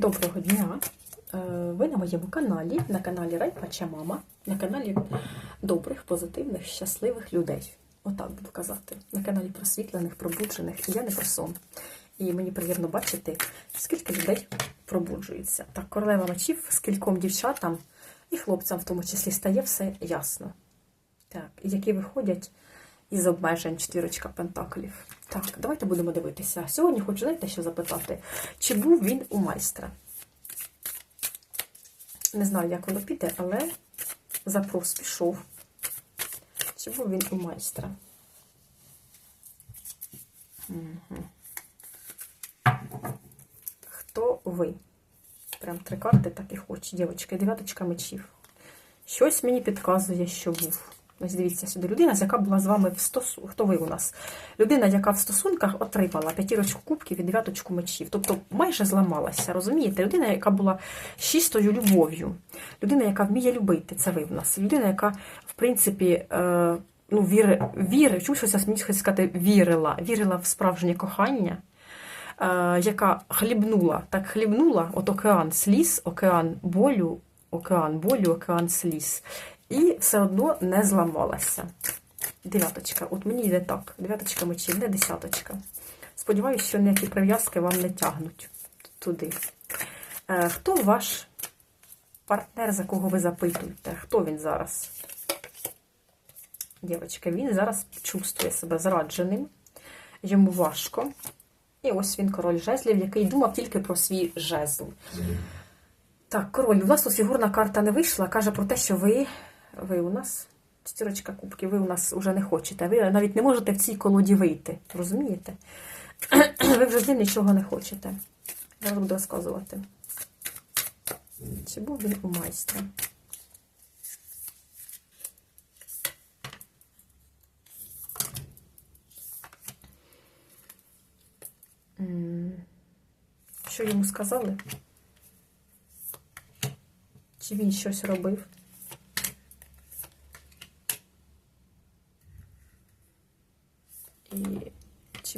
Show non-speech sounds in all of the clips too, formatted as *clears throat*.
Доброго дня! Е, Ви на моєму каналі, на каналі Райпача Мама, на каналі добрих, позитивних, щасливих людей. Отак буду казати. На каналі просвітлених, пробуджених. І я не про сон. І мені приємно бачити, скільки людей пробуджується. Так, королева мечів, скільком дівчатам і хлопцям в тому числі стає все ясно. Так, які виходять із обмежень четвірочка пентаклів. Так, давайте будемо дивитися. Сьогодні хочу, знаєте, що запитати, чи був він у майстра? Не знаю, як воно піде, але запрос пішов. Чи був він у майстра? Угу. Хто ви? Прям три карти так і хоче, дівчатка. Дев'яточка мечів. Щось мені підказує, що був. Ось дивіться сюди. Людина, яка була з вами в стосунках. Хто ви у нас? Людина, яка в стосунках отримала п'ятірочку кубків і дев'яточку мечів. Тобто майже зламалася. Розумієте? Людина, яка була з чистою любов'ю. Людина, яка вміє любити. Це ви в нас. Людина, яка, в принципі, е, ну, віри, віри, чомусь хочеться сказати, вірила, вірила в справжнє кохання. Е, яка хлібнула, так хлібнула, от океан сліз, океан болю, океан болю, океан сліз. І все одно не зламалася. Дев'яточка. От мені йде так. Дев'яточка мечів, не десяточка. Сподіваюся, що ніякі прив'язки вам не тягнуть туди. Е, хто ваш партнер, за кого ви запитуєте? Хто він зараз? Дівчатка, він зараз чувствує себе зрадженим, йому важко. І ось він король жезлів, який думав тільки про свій жезл. Так, король, у вас тут фігурна карта не вийшла, каже про те, що ви, ви у нас, чотирочка кубків, ви у нас вже не хочете. Ви навіть не можете в цій колоді вийти. Розумієте? *clears throat* Ви вже з нічого не хочете. Зараз буду розказувати. Чи був він у майстра? Що йому сказали? Чи він щось робив? І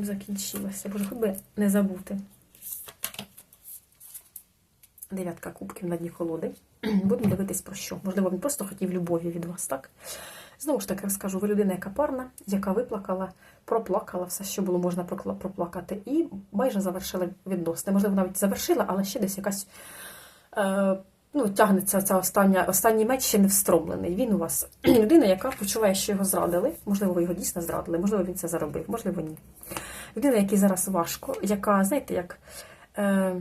чим закінчилося? Боже, хоч би не забути. Дев'ятка кубків на дні колоди. *clears throat* Будемо дивитись про що. Можливо, він просто хотів любові від вас, так? Знову ж таки, розкажу, ви людина, яка парна, яка виплакала, проплакала все, що було можна проплакати, і майже завершила відносини. Можливо, навіть завершила, але ще десь якась е, ну, тягнеться ця остання, останній меч ще не встромлений. Він у вас *clears throat* людина, яка почуває, що його зрадили. Можливо, ви його дійсно зрадили, можливо, він це заробив, можливо, ні. Людина, якій зараз важко, яка, знаєте, як. Е,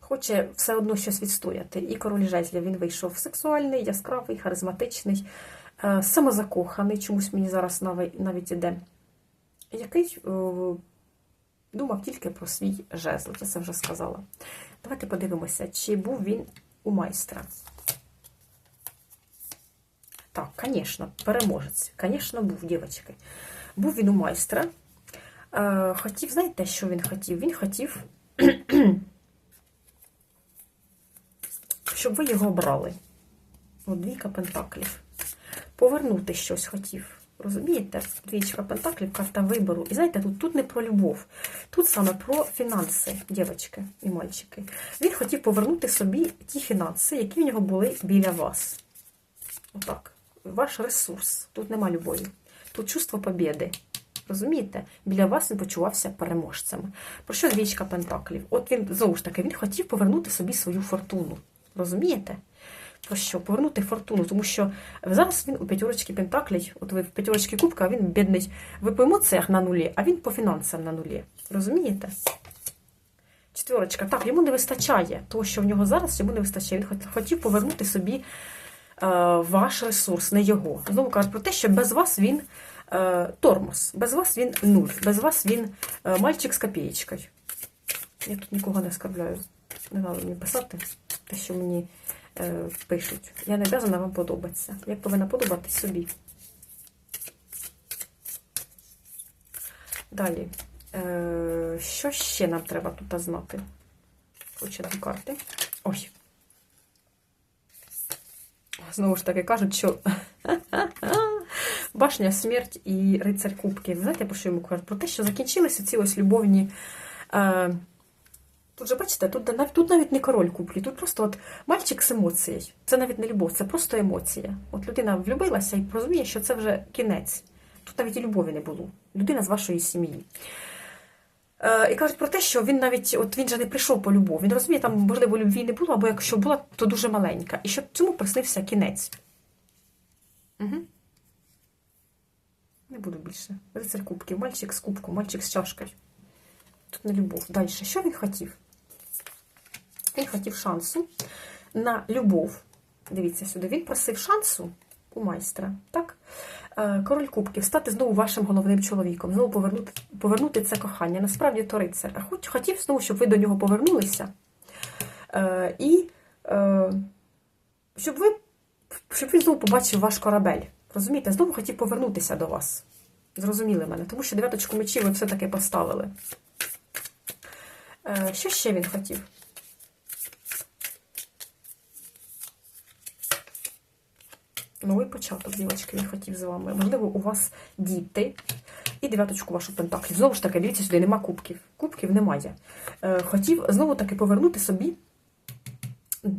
Хоче все одно щось відстояти. І король жезлів він вийшов сексуальний, яскравий, харизматичний, е, самозакоханий, чомусь мені зараз навіть, іде, який е, думав тільки про свій жезл. Я це вже сказала. Давайте подивимося, чи був він у майстра. Так, звісно, переможець. Звісно, був, дівчатки. Був він у майстра. Е, Хотів, знаєте, що він хотів? Він хотів. *clears throat* щоб ви його брали. От двійка пентаклів. Повернути щось хотів. Розумієте? Двічка пентаклів, карта вибору. І знаєте, тут, тут не про любов, тут саме про фінанси, дівчатки і мальчики. Він хотів повернути собі ті фінанси, які в нього були біля вас. Отак. Ваш ресурс. Тут нема любові. Тут чувство побєди. Розумієте? Біля вас він почувався переможцем. Про що двічка пентаклів? От він знову ж таки він хотів повернути собі свою фортуну. Розумієте? Що? Повернути фортуну, тому що зараз він у п'ятерочки Пентаклей, от ви в п'ятерочки кубка, а він бідний. Ви по емоціях на нулі, а він по фінансам на нулі. Розумієте? Четверочка. Так, йому не вистачає того, що в нього зараз, йому не вистачає. Він хотів повернути собі е, ваш ресурс, не його. Знову кажуть про те, що без вас він е, тормоз, без вас він нуль, без вас він е, мальчик з копієчкою. Я тут нікого не оскорбляю. Не треба мені писати те, що мені пишуть. Я не обязана вам подобатися. Я повинна подобатись собі. Далі. Е, що ще нам треба тут знати? Дві карти. Ой. Знову ж таки кажуть, що *laughs* башня, смерть і рицар кубків. Знаєте, про що йому кажуть? Про те, що закінчилися ці ось любовні. Тут же, бачите, тут навіть, тут навіть не король куплі, тут просто от мальчик з емоцією. Це навіть не любов, це просто емоція. От людина влюбилася і розуміє, що це вже кінець. Тут навіть і любові не було. Людина з вашої сім'ї. Е, і кажуть про те, що він навіть от він же не прийшов по любов. Він розуміє, там, можливо, любві не було, або якщо була, то дуже маленька. І щоб цьому приснився кінець. Угу. Не буду більше. Рицарь кубків, мальчик з кубком, мальчик з чашкою. Тут не любов. Далі. Що він хотів? Він хотів шансу на любов. Дивіться сюди. Він просив шансу у майстра. Так? Е, Король Кубків, стати знову вашим головним чоловіком, знову повернути повернути це кохання. Насправді то рицар. Хоч хотів знову, щоб ви до нього повернулися. Е, І е, щоб ви щоб він знову побачив ваш корабель. Розумієте, знову хотів повернутися до вас. Зрозуміли мене, тому що дев'яточку мечів ви все-таки поставили. Що ще він хотів? Новий початок, дівчатки, він хотів з вами. Можливо, у вас діти. І дев'яточку вашу пентаклів. Знову ж таки, дивіться сюди, нема кубків. Кубків немає. Е, Хотів знову таки повернути собі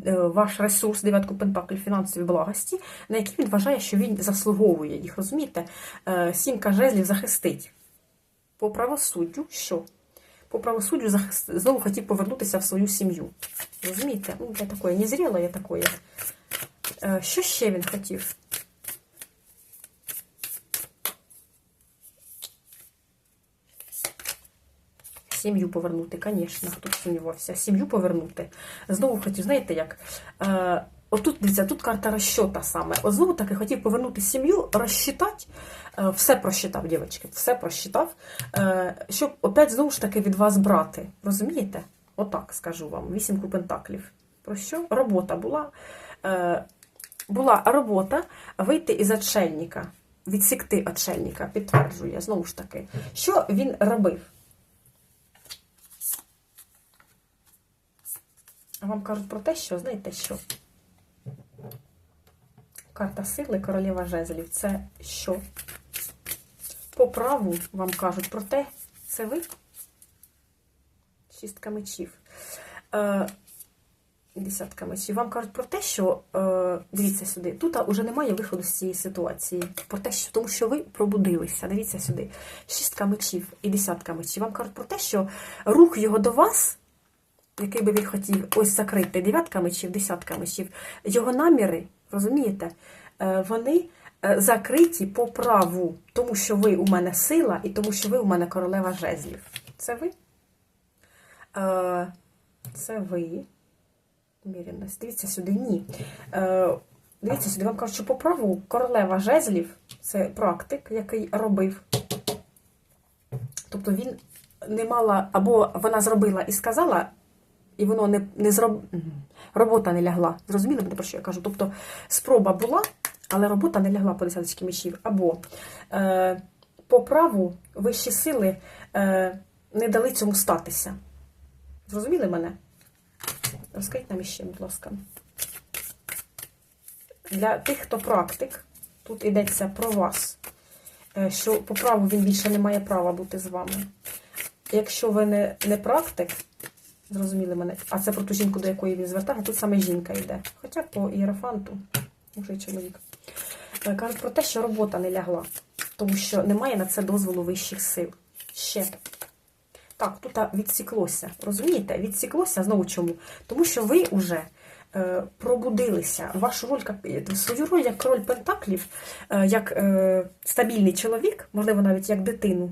е, ваш ресурс, дев'ятку пентаклів, фінансові благості, на які він вважає, що він заслуговує їх. Розумієте? Е, Сімка жезлів захистить. По правосуддю, що? По правосуддю захист... знову хотів повернутися в свою сім'ю. Розумієте? Ну, я такое незріле, я такое. Е, Що ще він хотів? Сім'ю повернути, звісно, хто сумнівався. Сім'ю повернути. Знову хотів, знаєте як? Е, Отут, дивіться, тут карта розчота саме. От знову таки хотів повернути сім'ю, розчитати, е, все просчитав, дівчатки, все просчитав, е, щоб опять знову ж таки від вас брати. Розумієте? Отак скажу вам. Вісімку пентаклів. Про що? Робота була. Е, була робота вийти із отшельника, відсікти отшельника, підтверджує, знову ж таки, що він робив. Вам кажуть про те, що, знаєте що? Карта сили, королева жезлів. Це що? По праву вам кажуть про те, це ви? Шістка мечів. Е, Десятка. Вам кажуть про те, що е, дивіться сюди, тут вже немає виходу з цієї ситуації. Про те, що тому що ви пробудилися. Дивіться сюди. Шістка мечів і десятка мечів. Вам кажуть про те, що рух його до вас, який би він хотів ось закрити, дев'ятка мечів, десятка мечів, його наміри, розумієте, е, вони е, закриті по праву, тому що ви у мене сила і тому, що ви у мене королева жезлів. Це ви? Е, Це ви. Уміряність. Дивіться сюди, ні. Е, Дивіться сюди, вам кажуть, що по праву королева жезлів це практик, який робив. Тобто він не мала, або вона зробила і сказала, і воно не не зроб... робота не лягла. Зрозуміли про що я кажу? Тобто спроба була, але робота не лягла по десяточки мечів. Або е, по праву вищі сили е, не дали цьому статися. Зрозуміли мене? Розкажіть нам іще, будь ласка. Для тих, хто практик, тут йдеться про вас, е, що по праву він більше не має права бути з вами. Якщо ви не, не практик, зрозуміли мене, а це про ту жінку, до якої він звертає, тут саме жінка йде. Хоча по іерофанту, може і чоловік. Е, Кажуть про те, що робота не лягла, тому що немає на це дозволу вищих сил. Ще. Так, тут відсіклося. Розумієте? Відсіклося знову чому? Тому що ви вже е, пробудилися. Вашу роль, свою роль як король Пентаклів, е, як е, стабільний чоловік, можливо, навіть як дитину.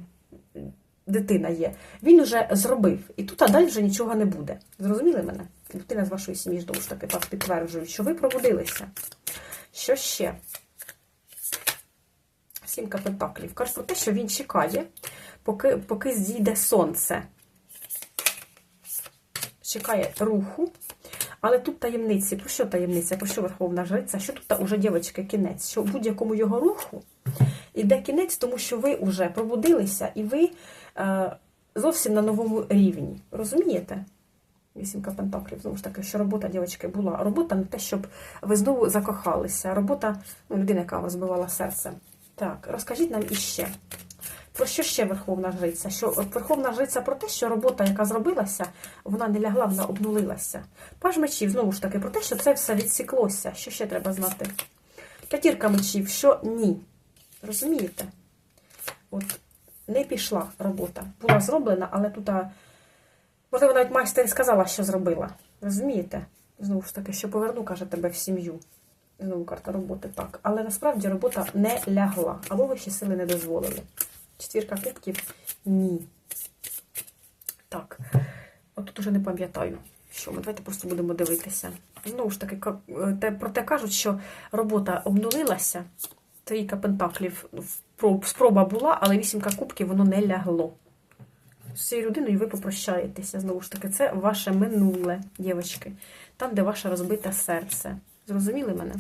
Дитина є, він вже зробив. І тут а далі вже нічого не буде. Зрозуміли мене? Дитина з вашої сім'ї, знову ж таки, так підтверджує, що ви пробудилися. Що ще? Сімка Пентаклів. Каже про те, що він чекає, поки поки зійде сонце. Чекає руху. Але тут таємниці. Про що таємниця? Про що Верховна Жриця? Що тут уже, дівчатки, кінець? Що будь-якому його руху іде кінець, тому що ви вже пробудилися і ви е, зовсім на новому рівні. Розумієте? Вісімка пентаклів, знову ж таки, що робота, дівчатки, була. Робота не те, щоб ви знову закохалися. Робота, ну, людина, яка вас збивала серце. Так, розкажіть нам іще. Про що ще Верховна Жриця? Що Верховна Жриця про те, що робота, яка зробилася, вона не лягла, вона обнулилася. Паж мечів, знову ж таки, про те, що це все відсіклося. Що ще треба знати? П'ятірка мечів, що ні. Розумієте? От не пішла робота. Була зроблена, але тут, можливо, навіть майстер сказала, що зробила. Розумієте? Знову ж таки, що поверну, каже, тебе в сім'ю. Знову карта роботи так. Але насправді робота не лягла. Або вищі сили не дозволили. Четвірка кубків ні. Так. От тут уже не пам'ятаю, що ми. Давайте просто будемо дивитися. Знову ж таки, е, про те кажуть, що робота обнулилася. Трійка пентаклів спроба була, але вісімка кубків воно не лягло. З цією людиною ви попрощаєтеся. Знову ж таки, це ваше минуле, дівчатки. Там, де ваше розбите серце. Зрозуміли мене?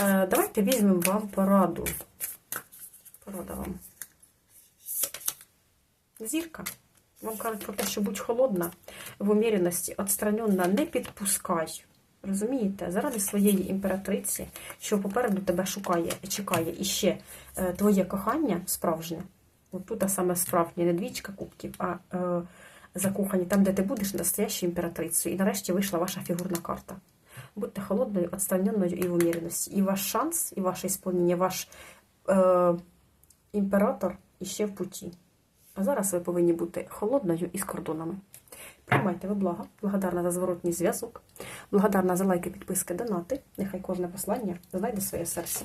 Е, давайте візьмемо вам пораду. Порада вам. Зірка. Вам кажуть про те, що будь холодна, в уміряності, відстранена, не підпускай. Розумієте? Заради своєї імператриці, що попереду тебе шукає, чекає і ще е, твоє кохання справжнє. От тут саме справжнє, не двічка кубків, а е, закохані там, де ти будеш настоящою імператрицею. І нарешті вийшла ваша фігурна карта. Будьте холодною, відстраненою і в уміряності. І ваш шанс, і ваше ісполнення, ваш е, імператор іще в путі. А зараз ви повинні бути холодною і з кордонами. Приймайте ви блага, благодарна за зворотній зв'язок, благодарна за лайки, підписки, донати. Нехай кожне послання знайде своє серце.